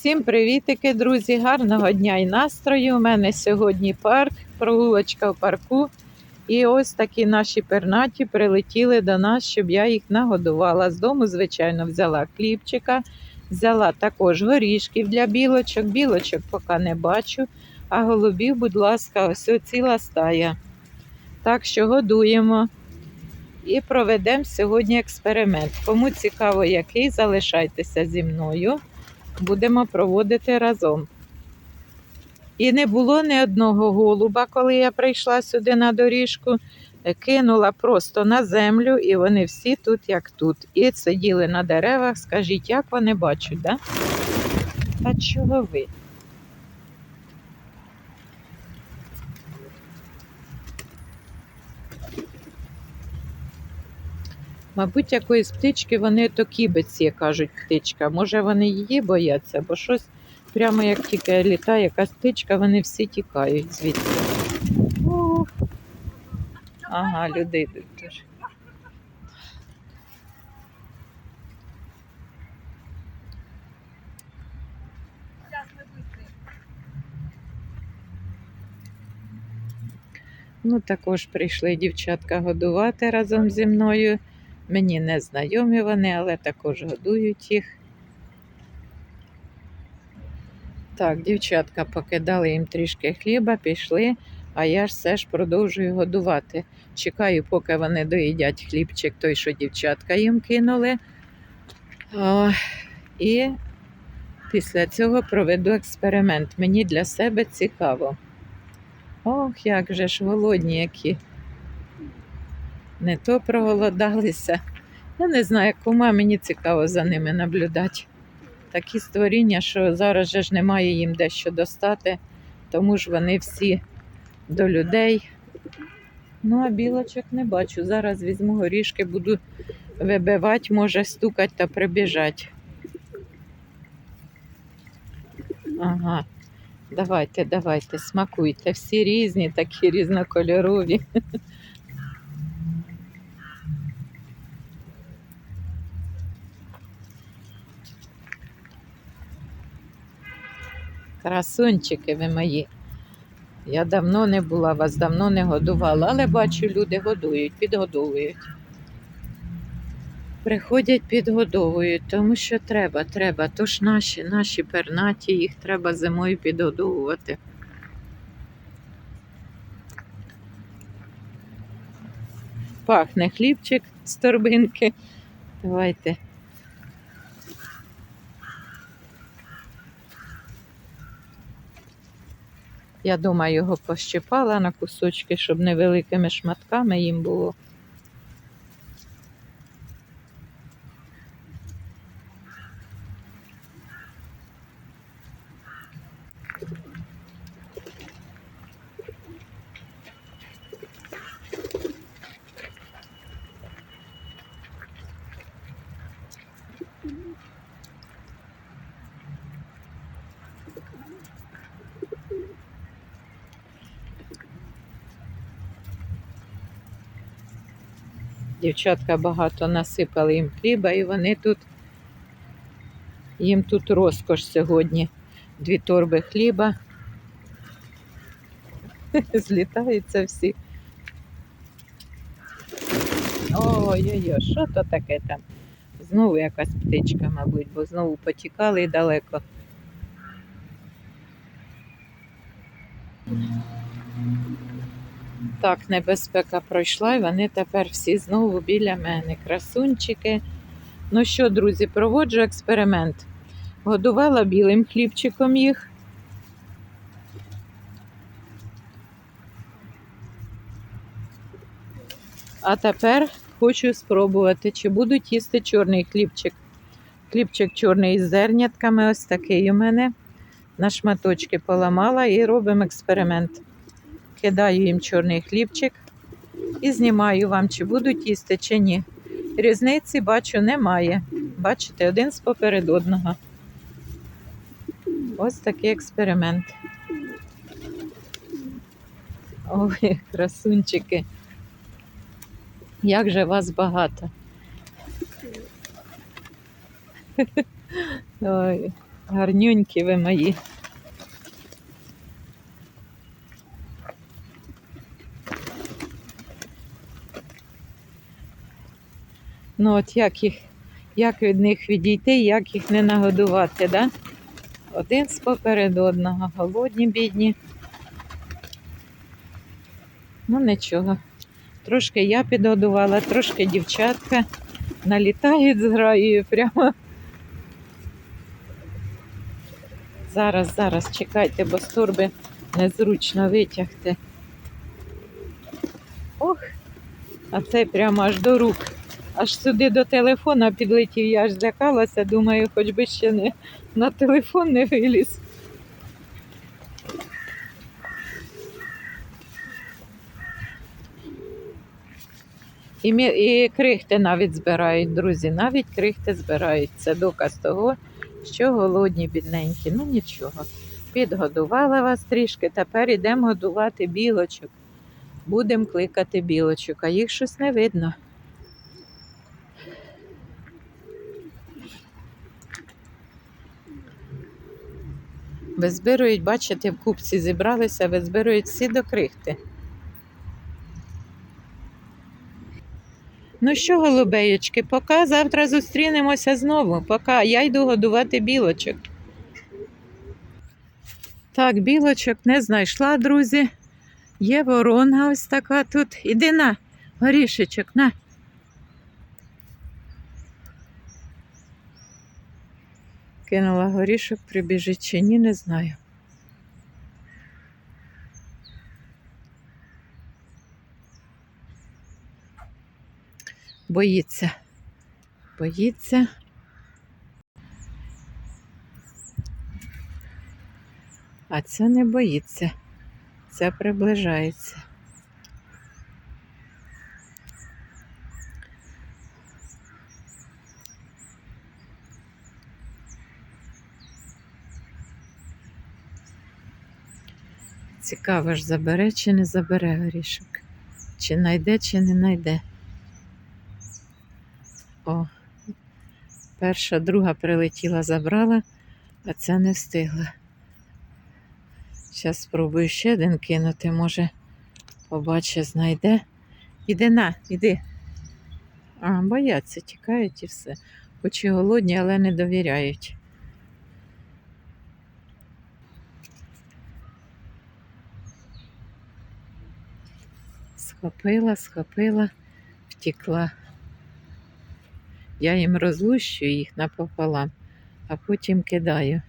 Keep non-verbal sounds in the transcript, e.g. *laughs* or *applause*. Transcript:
Всім привітики, друзі! Гарного дня і настрою. У мене сьогодні парк, прогулочка в парку. І ось такі наші пернаті прилетіли до нас, щоб я їх нагодувала. З дому, звичайно, взяла хлібчика, взяла також горішків для білочок. Білочок поки не бачу, а голубів, будь ласка, ось ціла стая. Так що годуємо і проведемо сьогодні експеримент. Кому цікаво, який, залишайтеся зі мною будемо проводити разом. І не було ні одного голуба, коли я прийшла сюди на доріжку, кинула просто на землю, і вони всі тут, як тут. І сиділи на деревах. Скажіть, як вони бачать, да? Та чого ви? Мабуть, якоїсь птички вони то кібеці, кажуть птичка. Може вони її бояться, бо щось прямо як тільки літає якась птичка, вони всі тікають звідси. Ага, люди йдуть теж. Ну, також прийшли дівчатка годувати разом зі мною. Мені не знайомі вони, але також годують їх. Так, дівчатка покидали їм трішки хліба, пішли, а я ж все ж продовжую годувати. Чекаю, поки вони доїдять хлібчик, той, що дівчатка їм кинули. О, і після цього проведу експеримент. Мені для себе цікаво. Ох, як же ж голодні які. Не то проголодалися. Я не знаю, кума, мені цікаво за ними наблюдати. Такі створіння, що зараз же ж немає їм дещо достати, тому ж вони всі до людей. Ну, а білочок не бачу. Зараз візьму горішки, буду вибивати, може стукати та прибіжать. Ага, давайте, давайте, смакуйте. Всі різні, такі різнокольорові. Красунчики ви мої. Я давно не була, вас давно не годувала, але бачу, люди годують, підгодовують. Приходять, підгодовують, тому що треба, треба. Тож наші, наші пернаті, їх треба зимою підгодовувати. Пахне хлібчик з торбинки. Давайте. Я думаю, його пощипала на кусочки, щоб невеликими шматками їм було. Дівчатка багато насипали їм хліба, і вони тут, їм тут розкош сьогодні. Дві торби хліба. *laughs* Злітаються всі. Ой-ой-ой, що то таке там? Знову якась птичка, мабуть, бо знову потікали і далеко. Так, небезпека пройшла, і вони тепер всі знову біля мене. Красунчики. Ну що, друзі, проводжу експеримент. Годувала білим хлібчиком їх. А тепер хочу спробувати, чи будуть їсти чорний хлібчик. Хлібчик чорний із зернятками, ось такий у мене. На шматочки поламала і робимо експеримент. Кидаю їм чорний хлібчик і знімаю вам, чи будуть їсти, чи ні. Різниці бачу немає. Бачите, один з поперед одного. Ось такий експеримент. Ой, красунчики. Як же вас багато. Ой. Гарнюнькі ви мої. Ну от як їх, як від них відійти, як їх не нагодувати, да? Один поперед одного, голодні, бідні. Ну нічого. Трошки я підгодувала, трошки дівчатка налітають з граєю прямо. Зараз, зараз чекайте, бо з торби незручно витягти. Ох, а це прямо аж до рук. Аж сюди до телефона підлетів, я аж злякалася, думаю, хоч би ще не на телефон не виліз. І, мі- і крихти навіть збирають, друзі. Навіть крихти збирають. Це доказ того, що голодні, бідненькі. Ну нічого. Підгодувала вас трішки, тепер йдемо годувати білочок. Будемо кликати білочок, а їх щось не видно. Визбирують, бачите, в купці зібралися, визбирують всі до крихти. Ну що, голубеєчки, поки завтра зустрінемося знову. Поки я йду годувати білочок. Так, білочок не знайшла, друзі. Є ворона ось така тут. Іди на, горішечок, на. Кинула горішок, прибіжить чи ні, не знаю. Боїться. Боїться. А це не боїться. Це приближається. Цікаво ж, забере чи не забере горішок. Чи найде, чи не найде. О, перша, друга прилетіла, забрала, а ця не встигла. Зараз спробую ще один кинути, може, побачить, знайде. Іди на, іди. А, бояться, тікають і все. Хоч і голодні, але не довіряють. Схопила, схопила, втекла. Я їм розлущую їх напополам, а потім кидаю.